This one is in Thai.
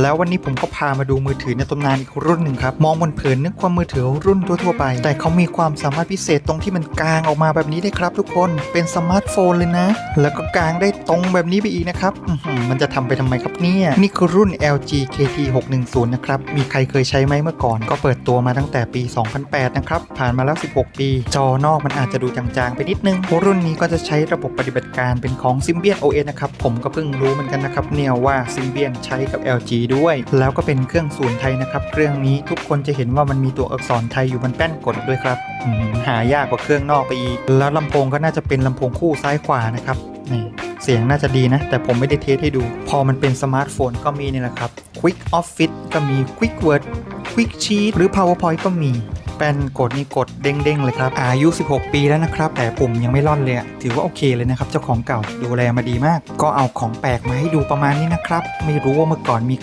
แล้ววันนี้ผมก็พามาดูมือถือในตำนานอีกรุ่นหนึ่งครับ มองบนเผินนึกความมือถือรุ่นทั่วๆไป แต่เขามีความสามารถพิเศษตรงที่มันกางออกมาแบบนี้ได้ครับทุกคนเป็นสมาร์ทโฟนเลยนะ แล้วก็กางได้ตรงแบบนี้ไปอีกนะครับมันจะทำไปทำไมครับเนี่ยนี่คือรุ่น LG KT 610นะครับ มีใครเคยใช้ไหมเมื่อก่อน ก็เปิดตัวมาตั้งแต่ปี 2008 นะครับ ผ่านมาแล้ว 16 ปี จอนอกมันอาจจะดูจางๆไปนิดนึงรุ่นนี้ก็จะใช้ระบบปฏิบัติการเป็นของ Symbian OS นะครับผมก็เพิ่งรู้เหมือนกันนะครับเนี่ยว่า Symbian ใช้กับ LG ด้วย แล้วก็เป็นเครื่องศูนย์ไทยนะครับ เครื่องนี้ทุกคนจะเห็นว่ามันมีตัวอักษรไทยอยู่บนแป้นกดด้วยครับหายากกว่าเครื่องนอกไปอีก แล้วลำโพงก็น่าจะเป็นลำโพงคู่ซ้ายขวานะครับนี่เสียงน่าจะดีนะ แต่ผมไม่ได้เทสให้ดู พอมันเป็นสมาร์ทโฟนก็มีนี่แหละครับ Quick Office ก็มี Quick Word Quick Sheet หรือ PowerPoint ก็มี แป้นกดนี่กดเด้งๆเลยครับ อายุ 16 ปีแล้วนะครับ แต่ปุ่มยังไม่ร่อนเลยถือว่าโอเคเลยนะครับ เจ้าของเก่าดูแลมาดีมาก ก็เอาของแปลกมาให้ดูประมาณนี้นะครับ ไม่รู้ว่าเมื่อก่อนมีใคร